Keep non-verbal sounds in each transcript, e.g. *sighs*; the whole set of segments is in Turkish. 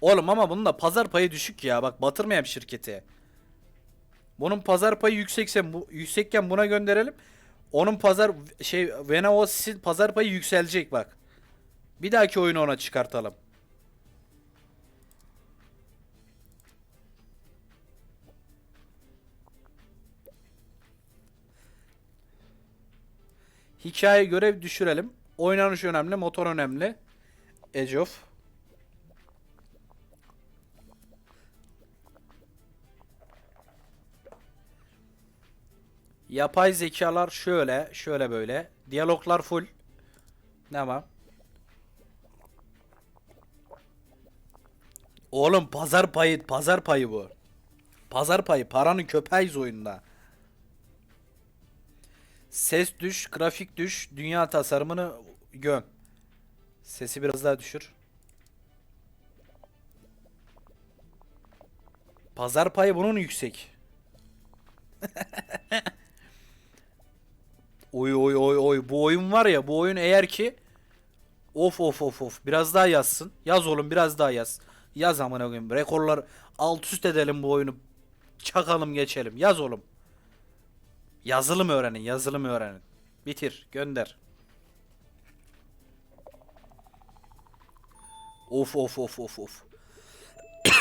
Oğlum ama bunun da pazar payı düşük ya. Bak batırmayayım şirketi. Bunun pazar payı yüksekse bu yüksekken buna gönderelim. Onun pazar şey Venaosis'in pazar payı yükselecek bak. Bir dahaki oyunu ona çıkartalım. Hikaye görev düşürelim. Oynanış önemli, motor önemli. Age of. Yapay zekalar şöyle, şöyle böyle. Diyaloglar full. Tamam. Oğlum pazar payı, pazar payı bu. Pazar payı, paranın köpeğiz oyunda. Ses düş, grafik düş, dünya tasarımını göm. Sesi biraz daha düşür. Pazar payı bunun yüksek. *laughs* Oy oy oy oy bu oyun var ya bu oyun eğer ki of of of of biraz daha yazsın. Yaz oğlum biraz daha yaz. Yaz amına koyayım. Rekorlar alt üst edelim bu oyunu. Çakalım geçelim. Yaz oğlum. Yazılım öğrenin, yazılım öğrenin. Bitir, gönder. Of of of of of.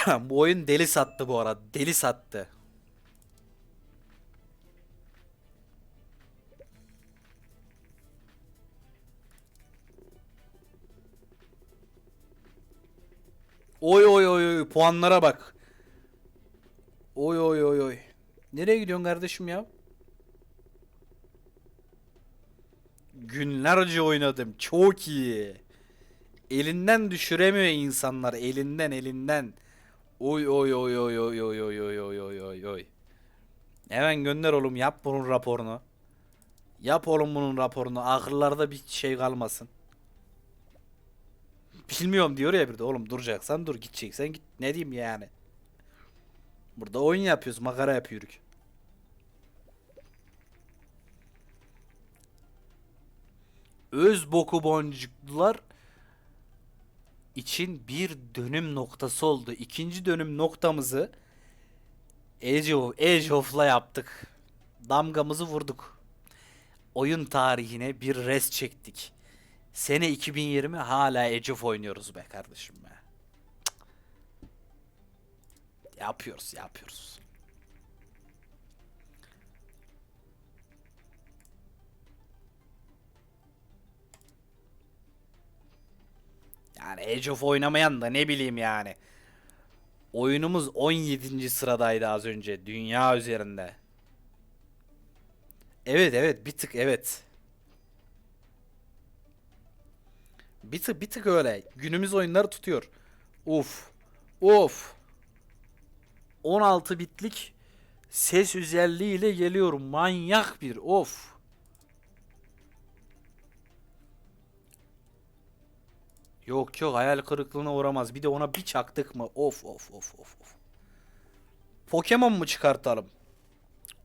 *coughs* bu oyun deli sattı bu arada. Deli sattı. Oy oy oy oy puanlara bak. Oy oy oy oy. Nereye gidiyorsun kardeşim ya? Günlerce oynadım. Çok iyi. Elinden düşüremiyor insanlar. Elinden elinden. Oy oy oy oy oy oy oy oy oy oy oy oy. Hemen gönder oğlum yap bunun raporunu. Yap oğlum bunun raporunu. Akıllarda bir şey kalmasın. Bilmiyorum diyor ya bir de oğlum duracaksan dur gideceksen git. Ne diyeyim yani. Burada oyun yapıyoruz makara yapıyoruz. Öz boku boncuklular için bir dönüm noktası oldu. İkinci dönüm noktamızı Age of, Age of'la yaptık. Damgamızı vurduk. Oyun tarihine bir res çektik. Sene 2020 hala Age of oynuyoruz be kardeşim be. Yapıyoruz, yapıyoruz. Yani Age of oynamayan da ne bileyim yani. Oyunumuz 17. sıradaydı az önce dünya üzerinde. Evet evet bir tık evet. Bir tık bir tık öyle. Günümüz oyunları tutuyor. Uf. Of. 16 bitlik ses özelliğiyle geliyorum. Manyak bir. Of. Yok yok hayal kırıklığına uğramaz. Bir de ona bir çaktık mı? Of of of of of. Pokemon mu çıkartalım?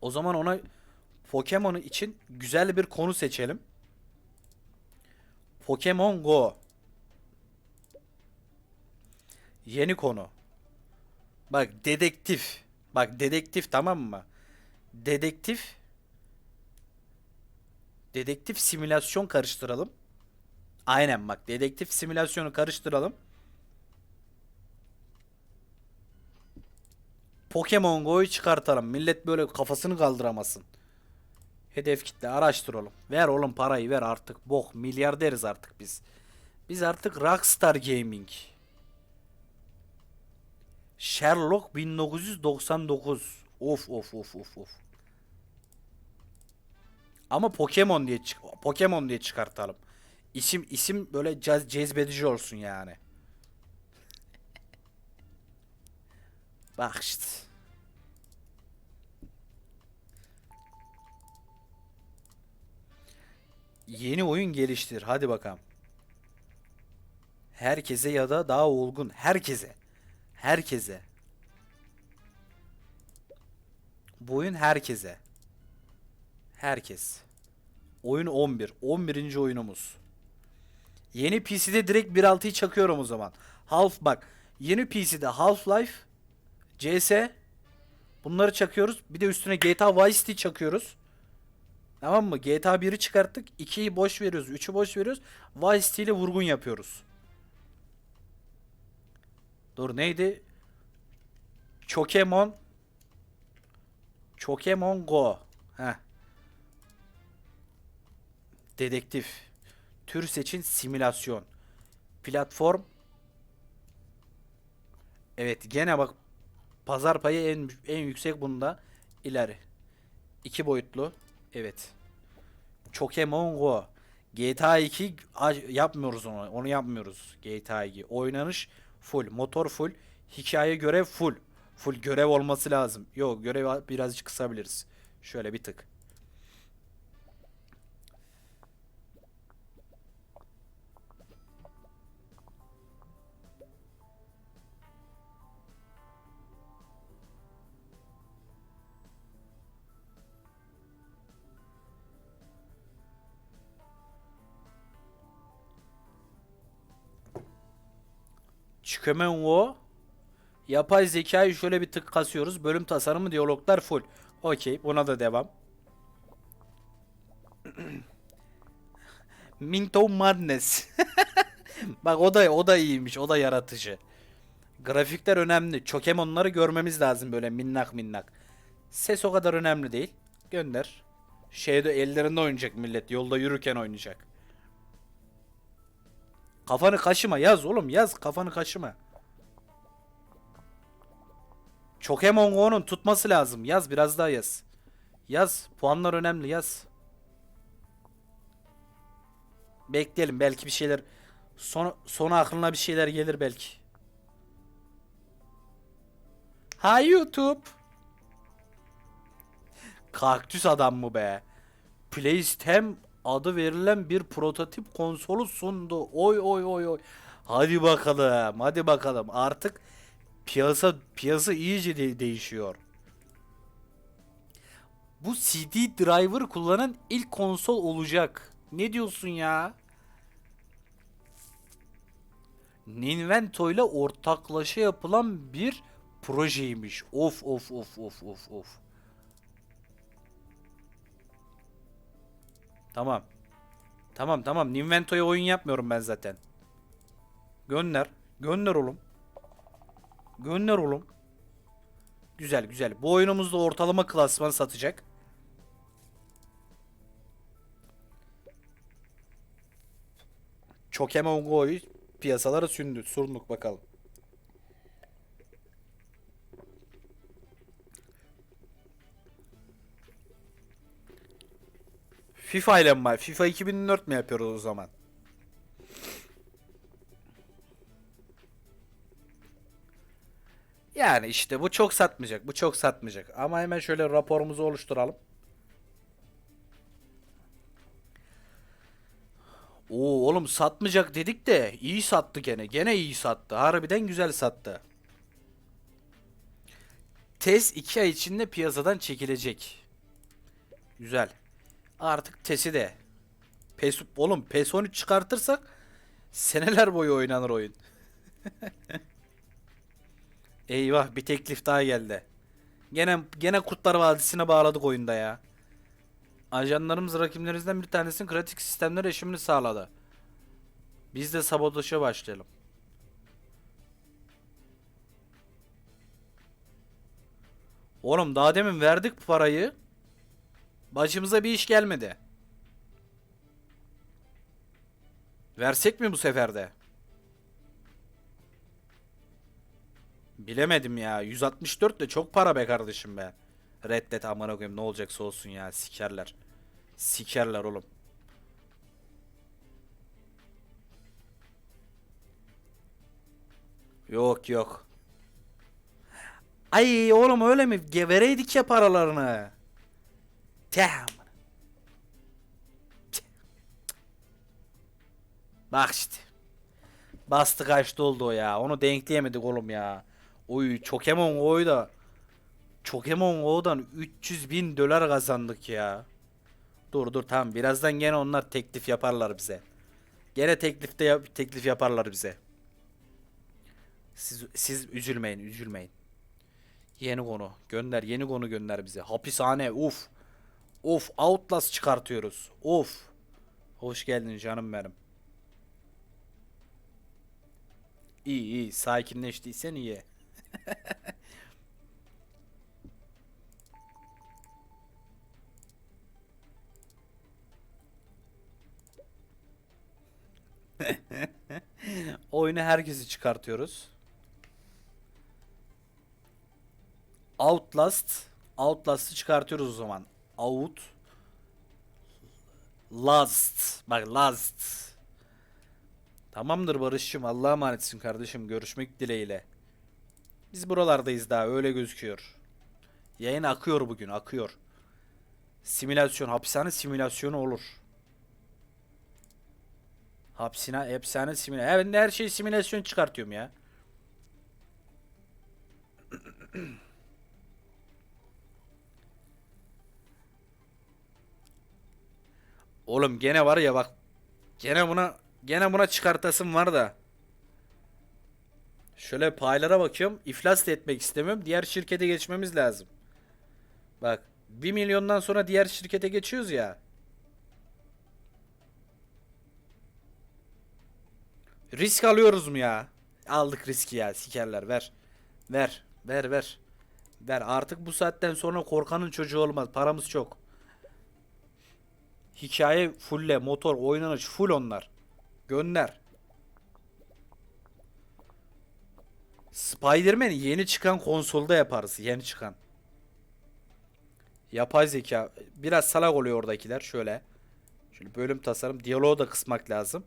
O zaman ona Pokemon için güzel bir konu seçelim. Pokemon Go. Yeni konu. Bak dedektif. Bak dedektif tamam mı? Dedektif. Dedektif simülasyon karıştıralım. Aynen bak dedektif simülasyonu karıştıralım. Pokemon Go'yu çıkartalım. Millet böyle kafasını kaldıramasın. Hedef kitle araştır oğlum. Ver oğlum parayı ver artık. Bok milyarderiz artık biz. Biz artık Rockstar Gaming. Sherlock 1999. Of of of of of. Ama Pokemon diye çık Pokemon diye çıkartalım. İsim isim böyle cez cezbedici olsun yani. Bak işte. Yeni oyun geliştir. Hadi bakalım. Herkese ya da daha olgun. Herkese. Herkese. Bu oyun herkese. Herkes. Oyun 11. 11. oyunumuz. Yeni PC'de direkt 1.6'yı çakıyorum o zaman. Half bak. Yeni PC'de Half-Life, CS bunları çakıyoruz. Bir de üstüne GTA Vice City çakıyoruz. Tamam mı? GTA 1'i çıkarttık. 2'yi boş veriyoruz. 3'ü boş veriyoruz. Vice City ile vurgun yapıyoruz. Dur neydi? Pokemon Pokemon Go. Heh. Dedektif. Tür seçin simülasyon. Platform. Evet gene bak pazar payı en en yüksek bunda. İleri. İki boyutlu. Evet. Pokemon Go. GTA 2 a- yapmıyoruz onu. Onu yapmıyoruz. GTA 2. Oynanış full. Motor full. Hikaye görev full. Full görev olması lazım. Yok görev birazcık kısabiliriz. Şöyle bir tık. Çıkamengo Yapay zekayı şöyle bir tık kasıyoruz. Bölüm tasarımı diyaloglar full. Okey buna da devam. *clears throat* Minto Madness. *laughs* Bak o da o da iyiymiş. O da yaratıcı. Grafikler önemli. Pokemon'ları görmemiz lazım böyle minnak minnak. Ses o kadar önemli değil. Gönder. Şeyde ellerinde oynayacak millet. Yolda yürürken oynayacak. Kafanı kaşıma yaz oğlum yaz kafanı kaşıma. Pokemon Go'nun tutması lazım. Yaz biraz daha yaz. Yaz. Puanlar önemli yaz. Bekleyelim belki bir şeyler son sona aklına bir şeyler gelir belki. Ha YouTube. Kaktüs adam mı be? PlayStem adı verilen bir prototip konsolu sundu. Oy oy oy oy. Hadi bakalım. Hadi bakalım. Artık piyasa piyasa iyice de- değişiyor. Bu CD driver kullanan ilk konsol olacak. Ne diyorsun ya? Ninvento ile ortaklaşa yapılan bir projeymiş. Of of of of of of. Tamam. Tamam tamam. Ninvento'ya oyun yapmıyorum ben zaten. Gönder. Gönder oğlum. Gönder oğlum. Güzel güzel. Bu oyunumuzda ortalama klasman satacak. Pokemon Go'yu piyasalara sündü. Sunduk bakalım. FIFA ile mi? FIFA 2004 mi yapıyoruz o zaman? Yani işte bu çok satmayacak. Bu çok satmayacak. Ama hemen şöyle raporumuzu oluşturalım. Oo oğlum satmayacak dedik de iyi sattı gene. Gene iyi sattı. Harbiden güzel sattı. TES 2 ay içinde piyasadan çekilecek. Güzel. Artık TES'i de. PES, oğlum PES 13 çıkartırsak seneler boyu oynanır oyun. *laughs* Eyvah bir teklif daha geldi. Gene gene Kurtlar Vadisi'ne bağladık oyunda ya. Ajanlarımız rakiplerimizden bir tanesinin kritik sistemler erişimini sağladı. Biz de sabotaja başlayalım. Oğlum daha demin verdik parayı. Başımıza bir iş gelmedi. Versek mi bu sefer de? Bilemedim ya. 164 de çok para be kardeşim be. Reddet amına koyayım ne olacaksa olsun ya. Sikerler. Sikerler oğlum. Yok yok. Ay oğlum öyle mi? Gevereydik ya paralarını. Damn. Bak işte. Bastı kaçtı oldu ya. Onu denkleyemedik oğlum ya. Oy Pokemon Go'yu da Pokemon Go'dan 300 bin dolar kazandık ya. Dur dur tamam birazdan gene onlar teklif yaparlar bize. Gene teklifte yap- teklif yaparlar bize. Siz siz üzülmeyin, üzülmeyin. Yeni konu. Gönder, yeni konu gönder bize. Hapishane, uf. Of, Outlast çıkartıyoruz. Of. Hoş geldin canım benim. İyi iyi, sakinleştiysen iyi. *laughs* Oyunu herkesi çıkartıyoruz. Outlast. Outlast'ı çıkartıyoruz o zaman. Out. Last. Bak last. Tamamdır Barış'cığım. Allah'a emanetsin kardeşim. Görüşmek dileğiyle. Biz buralardayız daha. Öyle gözüküyor. Yayın akıyor bugün. Akıyor. Simülasyon. Hapishane simülasyonu olur. Hapsine, hapishane simülasyon. Ben de her şeyi simülasyon çıkartıyorum ya. *clears throat* Oğlum gene var ya bak. Gene buna gene buna çıkartasım var da. Şöyle paylara bakıyorum. İflas da etmek istemiyorum. Diğer şirkete geçmemiz lazım. Bak 1 milyondan sonra diğer şirkete geçiyoruz ya. Risk alıyoruz mu ya? Aldık riski ya sikerler ver. Ver. Ver ver. Ver artık bu saatten sonra korkanın çocuğu olmaz. Paramız çok. Hikaye fulle, motor, oynanış full onlar. Gönder. Spider-Man'i yeni çıkan konsolda yaparız. Yeni çıkan. Yapay zeka. Biraz salak oluyor oradakiler. Şöyle. Şöyle bölüm tasarım. Diyaloğu da kısmak lazım.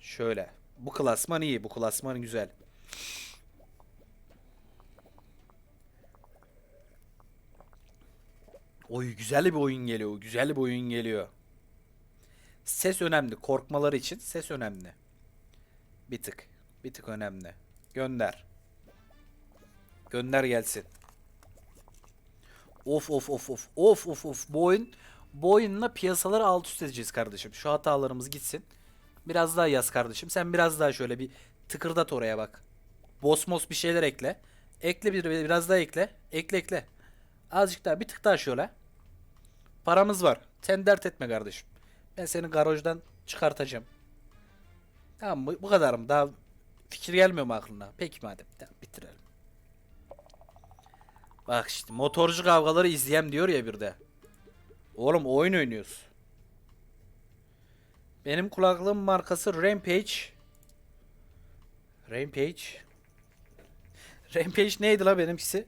Şöyle. Bu klasman iyi. Bu klasman güzel. Oy güzel bir oyun geliyor. Güzel bir oyun geliyor. Ses önemli. Korkmaları için ses önemli. Bir tık. Bir tık önemli. Gönder. Gönder gelsin. Of of of of. Of of of. Bu oyun bu oyunla piyasaları alt üst edeceğiz kardeşim. Şu hatalarımız gitsin. Biraz daha yaz kardeşim. Sen biraz daha şöyle bir tıkırdat oraya bak. Bosmos bir şeyler ekle. Ekle bir biraz daha ekle. Ekle ekle. Azıcık daha bir tık daha şöyle. Paramız var. Sen dert etme kardeşim. Ben seni garajdan çıkartacağım. Tamam mı? Bu kadarım. Daha fikir gelmiyor mu aklına? Peki madem. Tamam bitirelim. Bak işte motorcu kavgaları izleyem diyor ya bir de. Oğlum oyun oynuyoruz. Benim kulaklığım markası Rampage. Rampage. *laughs* Rampage neydi la benimkisi?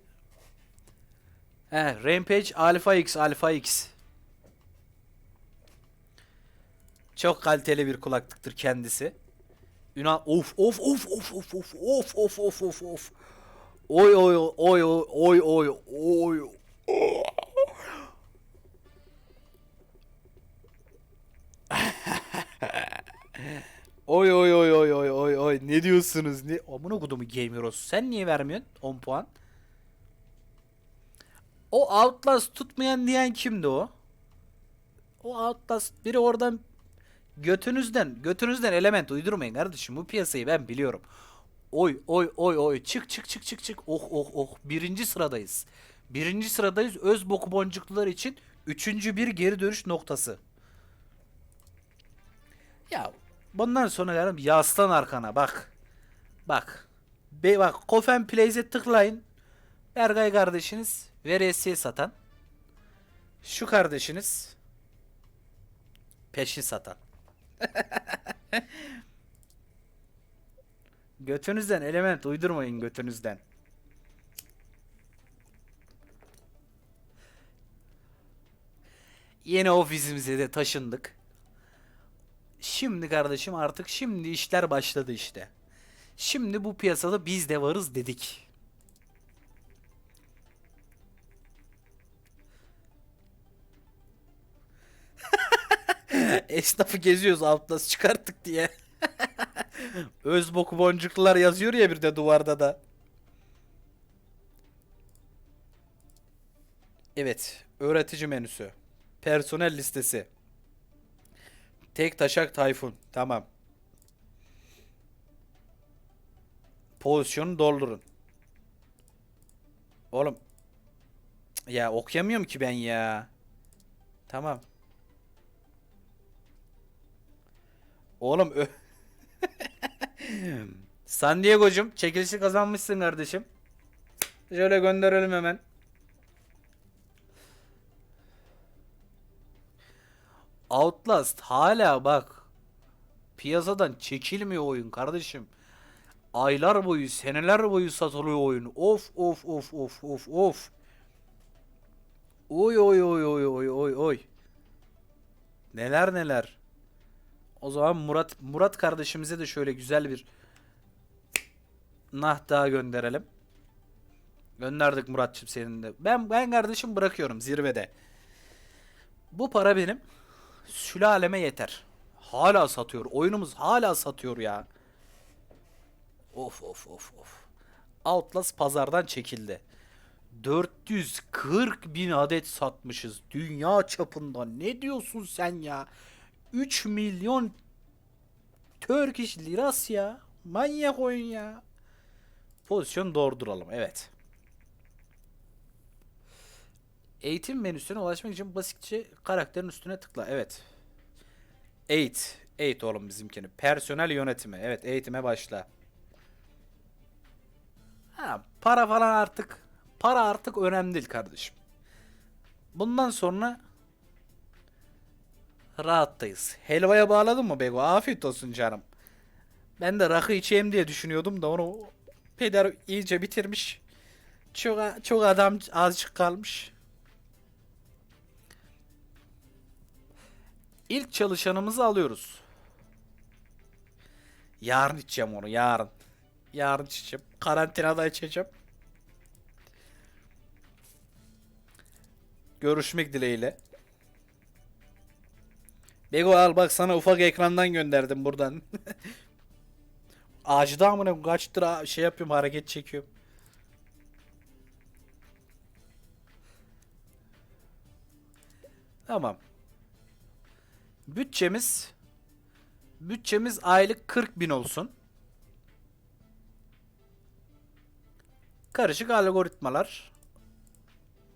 He, Rampage Alpha X Alpha X. Çok kaliteli bir kulaklıktır kendisi. Ünal of of of of of of of of of of of. Oy oy oy oy oy oy oy. Oy oy oy oy oy oy oy ne diyorsunuz ne amına kodumu Gameros sen niye vermiyorsun 10 puan? O Outlast tutmayan diyen kimdi o? O Outlast biri oradan götünüzden götünüzden element uydurmayın kardeşim bu piyasayı ben biliyorum. Oy oy oy oy çık çık çık çık çık oh oh oh birinci sıradayız. Birinci sıradayız öz boku boncuklular için üçüncü bir geri dönüş noktası. Ya bundan sonra yarım yaslan arkana bak. Bak. Be bak Kofen Plays'e tıklayın. Bergay kardeşiniz veresiye satan. Şu kardeşiniz peşin satan. *laughs* götünüzden element uydurmayın götünüzden. Yeni ofisimize de taşındık. Şimdi kardeşim artık şimdi işler başladı işte. Şimdi bu piyasada biz de varız dedik. *laughs* Esnafı geziyoruz Outlast çıkarttık diye. *laughs* Öz boku boncuklular yazıyor ya bir de duvarda da. Evet, öğretici menüsü. Personel listesi. Tek taşak Tayfun. Tamam. Pozisyonu doldurun. Oğlum. Ya okuyamıyorum ki ben ya. Tamam. Oğlum ö- *laughs* San Diego'cum çekilişi kazanmışsın kardeşim. Şöyle gönderelim hemen. Outlast hala bak piyasadan çekilmiyor oyun kardeşim. Aylar boyu, seneler boyu satılıyor oyun. Of of of of of of. Oy oy oy oy oy oy oy. Neler neler. O zaman Murat Murat kardeşimize de şöyle güzel bir nah daha gönderelim. Gönderdik Muratçım senin de. Ben ben kardeşim bırakıyorum zirvede. Bu para benim sülaleme yeter. Hala satıyor. Oyunumuz hala satıyor ya. Of of of of. Outlast pazardan çekildi. 440 bin adet satmışız. Dünya çapında. Ne diyorsun sen ya? 3 milyon Turkish liras ya. Manyak oyun ya. Pozisyon dolduralım. Evet. Eğitim menüsüne ulaşmak için basitçe karakterin üstüne tıkla. Evet. Eğit. Eğit oğlum bizimkini. Personel yönetimi. Evet eğitime başla. Ha, para falan artık para artık önemli değil kardeşim. Bundan sonra rahattayız. Helvaya bağladın mı Bego? Afiyet olsun canım. Ben de rakı içeyim diye düşünüyordum da onu peder iyice bitirmiş. Çok çok adam azıcık kalmış. İlk çalışanımızı alıyoruz. Yarın içeceğim onu yarın. Yarın içeceğim. Karantinada içeceğim. Görüşmek dileğiyle. Bego al bak sana ufak ekrandan gönderdim buradan. *laughs* Ağacıda amına kaçtır şey yapıyorum hareket çekiyorum. Tamam. Bütçemiz bütçemiz aylık 40 bin olsun. Karışık algoritmalar.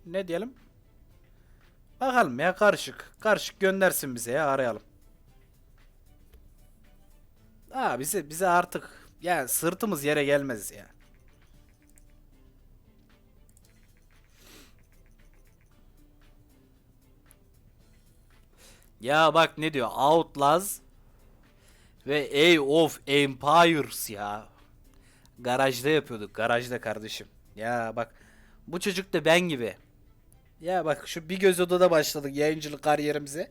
Ne diyelim? Bakalım ya karışık. Karışık göndersin bize ya arayalım. Aa bize bize artık yani sırtımız yere gelmez ya. Ya bak ne diyor? Outlast ve Age of Empires ya. Garajda yapıyorduk. Garajda kardeşim. Ya bak bu çocuk da ben gibi. Ya bak şu bir göz odada başladık yayıncılık kariyerimize.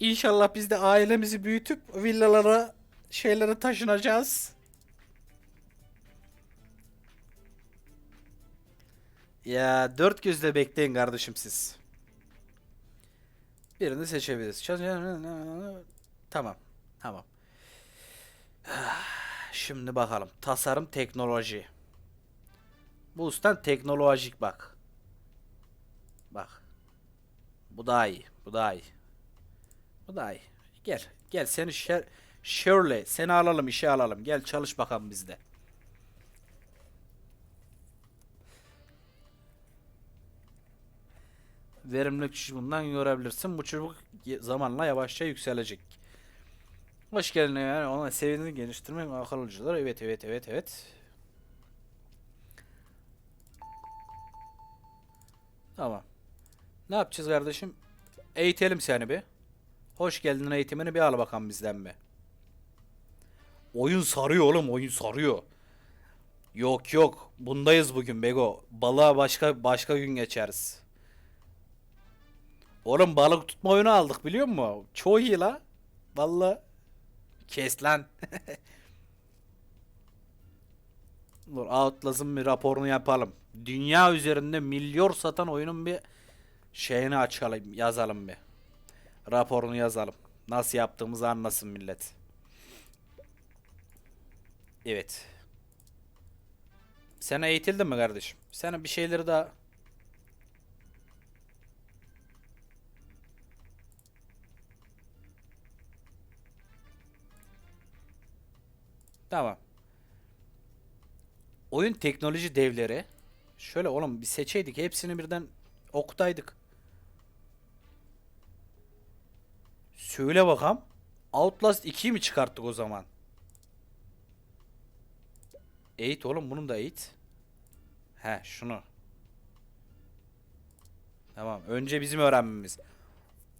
İnşallah biz de ailemizi büyütüp villalara şeylere taşınacağız. Ya dört gözle bekleyin kardeşim siz. Birini seçebiliriz. Tamam. Tamam. *sighs* Şimdi bakalım. Tasarım teknoloji. Bu ustan teknolojik bak. Bu daha iyi. Bu daha iyi. Bu daha iyi. Gel. Gel seni Sher Shirley. Seni alalım işe alalım. Gel çalış bakalım bizde. Verimlilik kişi bundan görebilirsin. Bu ye- zamanla yavaşça yükselecek. Hoş geldin yani ona seviyeni geliştirmek akıllıcılar. Evet evet evet evet. Tamam. Ne yapacağız kardeşim? Eğitelim seni bir. Hoş geldin eğitimini bir al bakalım bizden bir. Oyun sarıyor oğlum oyun sarıyor. Yok yok bundayız bugün Bego. Balığa başka başka gün geçeriz. Oğlum balık tutma oyunu aldık biliyor musun? Çok iyi la. Vallahi. Kes lan. *laughs* Dur Outlast'ın bir raporunu yapalım. Dünya üzerinde milyon satan oyunun bir şeyini açalım, yazalım bir. Raporunu yazalım. Nasıl yaptığımızı anlasın millet. Evet. Sen eğitildin mi kardeşim? Sana bir şeyleri daha Tamam. Oyun teknoloji devleri. Şöyle oğlum bir seçeydik. Hepsini birden okutaydık. Söyle bakalım. Outlast 2'yi mi çıkarttık o zaman? 8 oğlum bunun da 8. He şunu. Tamam. Önce bizim öğrenmemiz.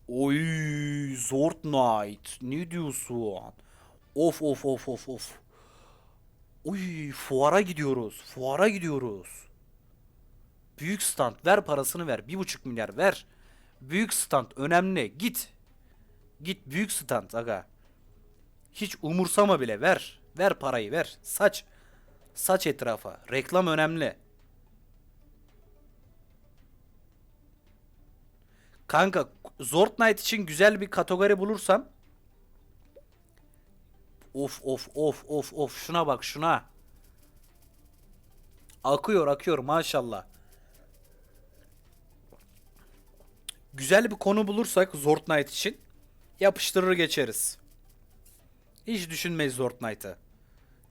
Oy Zord Knight. Ne diyorsun? Of of of of of. Oy fuara gidiyoruz. Fuara gidiyoruz. Büyük stand. Ver parasını ver. Bir buçuk milyar ver. Büyük stand önemli. Git. Git büyük stand aga. Hiç umursama bile ver. Ver parayı ver. Saç. Saç etrafa. Reklam önemli. Kanka Zord için güzel bir kategori bulursam Of of of of of şuna bak şuna. Akıyor akıyor maşallah. Güzel bir konu bulursak Zord için yapıştırır geçeriz. Hiç düşünmeyiz Zord Knight'ı.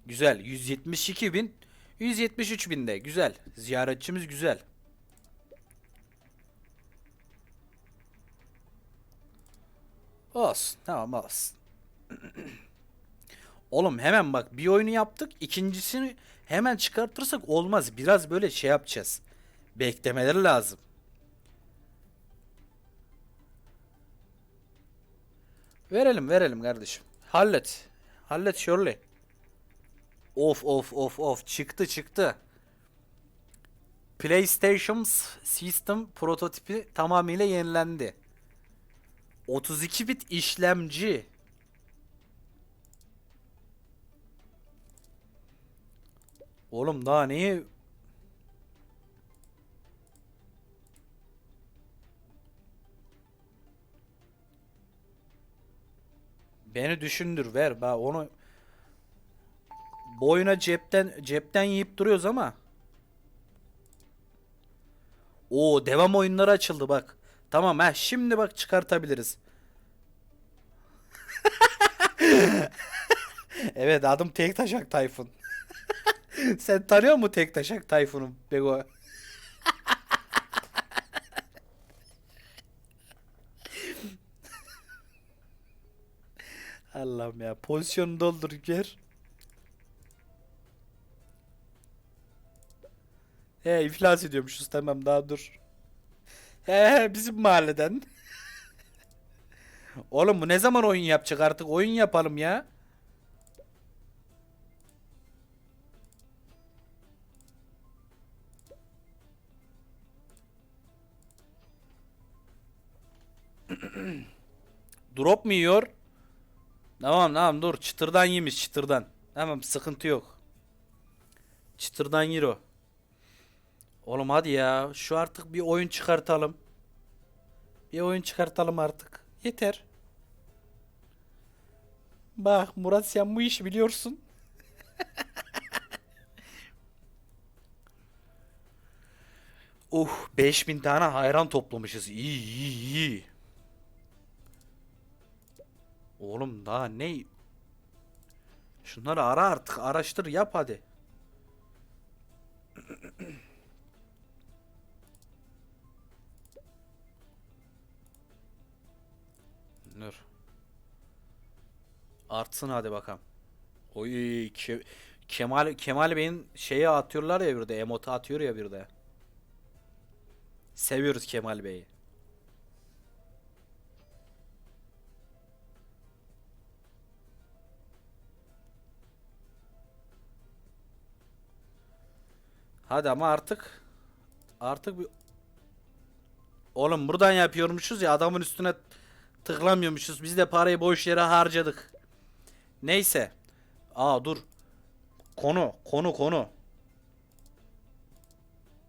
Güzel 172 bin 173 binde güzel. Ziyaretçimiz güzel. Olsun tamam olsun. *clears throat* Oğlum hemen bak bir oyunu yaptık ikincisini hemen çıkartırsak olmaz. Biraz böyle şey yapacağız. Beklemeleri lazım. Verelim verelim kardeşim. Hallet. Hallet Shirley. Of of of of çıktı çıktı. PlayStation System prototipi tamamıyla yenilendi. 32 bit işlemci. Oğlum daha neyi Beni düşündür ver. Ben onu boyuna cepten cepten yiyip duruyoruz ama. O devam oyunları açıldı bak. Tamam ha şimdi bak çıkartabiliriz. *laughs* evet adım Tek Taşak Tayfun. *laughs* Sen tanıyor musun Tek Taşak Tayfun'u Bego? Allah'ım ya pozisyonu doldur gör. He iflas ediyormuşuz tamam daha dur. He he bizim mahalleden. *laughs* Oğlum bu ne zaman oyun yapacak artık oyun yapalım ya. *clears throat* Drop mu yiyor? Tamam tamam dur çıtırdan yemiş çıtırdan. Tamam sıkıntı yok. Çıtırdan yer o. Oğlum hadi ya şu artık bir oyun çıkartalım. Bir oyun çıkartalım artık. Yeter. Bak Murat sen bu işi biliyorsun. *laughs* uh 5000 tane hayran toplamışız. İyi iyi iyi. Oğlum daha ne? Şunları ara artık araştır yap hadi. *clears throat* Dur. Artsın hadi bakalım. Oy Ke- Kemal Kemal Bey'in şeye atıyorlar ya bir de emota atıyor ya bir de. Seviyoruz Kemal Bey'i. Hadi ama artık artık bir Oğlum buradan yapıyormuşuz ya adamın üstüne tıklamıyormuşuz. Biz de parayı boş yere harcadık. Neyse. Aa dur. Konu, konu, konu.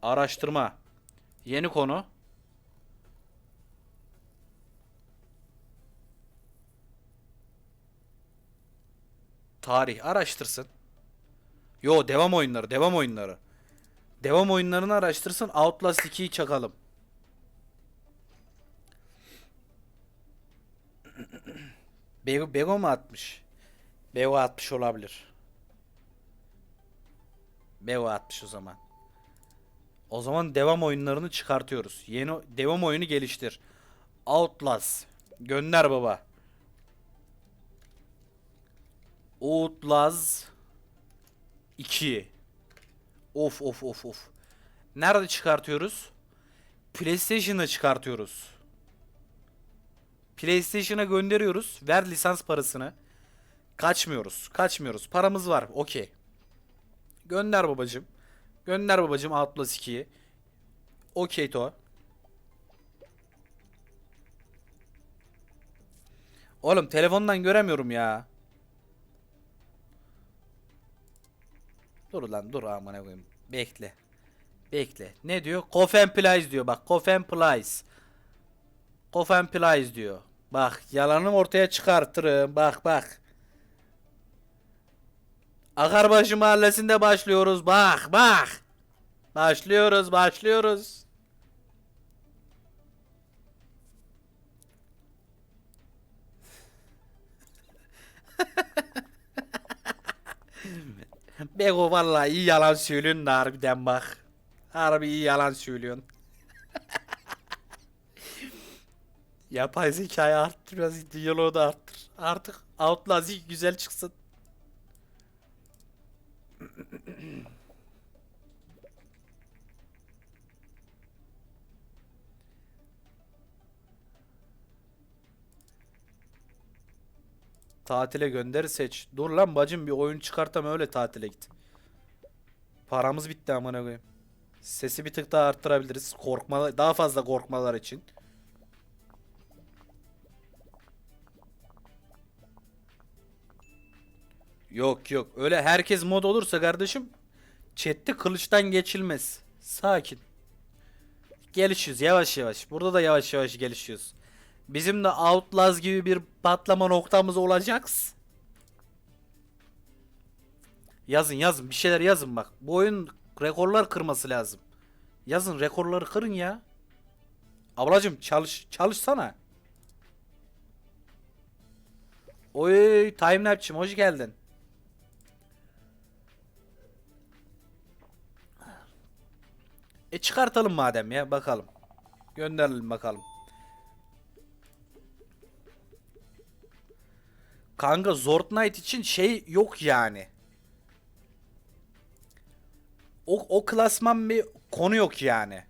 Araştırma. Yeni konu. Tarih araştırsın. Yo devam oyunları, devam oyunları. Devam oyunlarını araştırsın. Outlast 2'yi çakalım. *clears throat* Bego, Bego mu atmış? Bego atmış olabilir. Beo atmış o zaman. O zaman devam oyunlarını çıkartıyoruz. Yeni devam oyunu geliştir. Outlast. Gönder baba. Outlast 2. Of of of of. Nerede çıkartıyoruz? PlayStation'da çıkartıyoruz. PlayStation'a gönderiyoruz. Ver lisans parasını. Kaçmıyoruz. Kaçmıyoruz. Paramız var. Okey. Gönder babacım. Gönder babacım Outlast 2'yi. Okey to. Oğlum telefondan göremiyorum ya. Dur lan dur amına koyayım. Bekle. Bekle. Ne diyor? Coffin Plies diyor bak. Coffin Plies. Coffin Plies diyor. Bak yalanı ortaya çıkartırım. Bak bak. Akarbaşı mahallesinde başlıyoruz. Bak bak. Başlıyoruz başlıyoruz. *laughs* *laughs* Bego vallahi iyi yalan söylüyorsun da harbiden bak. Harbi iyi yalan söylüyorsun. *laughs* Yapay zekayı arttır biraz diyaloğu da arttır. Artık Outlast güzel çıksın. *laughs* Tatile gönder seç. Dur lan bacım bir oyun çıkartam öyle tatile git. Paramız bitti amına koyayım. Sesi bir tık daha arttırabiliriz. Korkma daha fazla korkmalar için. Yok yok. Öyle herkes mod olursa kardeşim chatte kılıçtan geçilmez. Sakin. Gelişiyoruz yavaş yavaş. Burada da yavaş yavaş gelişiyoruz. Bizim de Outlast gibi bir patlama noktamız olacaks. Yazın yazın bir şeyler yazın bak. Bu oyun rekorlar kırması lazım. Yazın rekorları kırın ya. Ablacım çalış çalışsana. Oy timelapse'cim hoş geldin. E çıkartalım madem ya bakalım. Gönderelim bakalım. Kanka Zord Knight için şey yok yani. O, o klasman bir konu yok yani.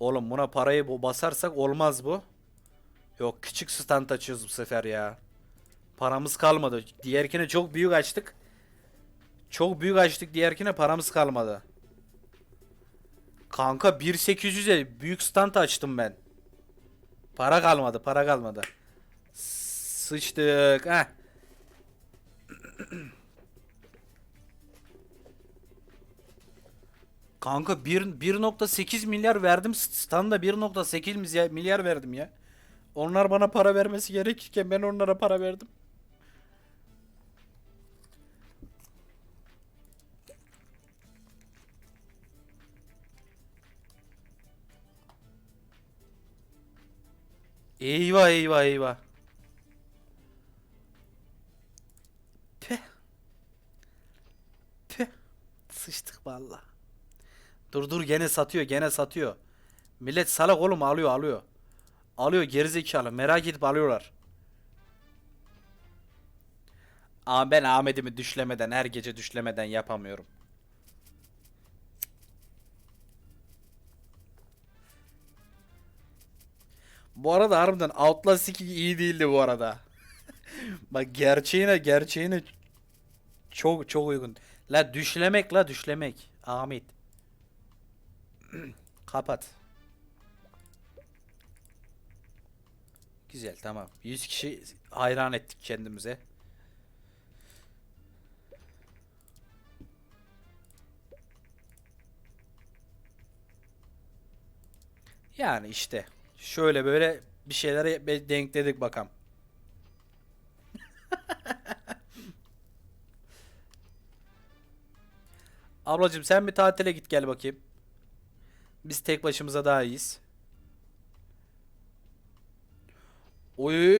Oğlum buna parayı bu basarsak olmaz bu. Yok küçük stand açıyoruz bu sefer ya. Paramız kalmadı. Diğerkine çok büyük açtık. Çok büyük açtık diğerkine paramız kalmadı. Kanka 1800'e büyük stand açtım ben. Para kalmadı, para kalmadı. Sıçtık. Heh. Kanka 1 1.8 milyar verdim. Standa 1.8 milyar- milyar verdim ya. Onlar bana para vermesi gerekirken ben onlara para verdim. Eyvah eyvah eyvah. Sıçtık valla. Dur dur gene satıyor gene satıyor. Millet salak oğlum alıyor alıyor. Alıyor gerizekalı merak edip alıyorlar. Ama ben Ahmet'imi düşlemeden her gece düşlemeden yapamıyorum. Bu arada harbiden Outlast 2 iyi değildi bu arada. *laughs* Bak gerçeğine gerçeğine çok çok uygun. La düşlemek la düşlemek. Ahmet. *clears throat* Kapat. Güzel tamam. 100 kişi hayran ettik kendimize. Yani işte şöyle böyle bir şeylere denkledik bakalım. *laughs* Ablacım sen bir tatile git gel bakayım. Biz tek başımıza daha iyiyiz. Oy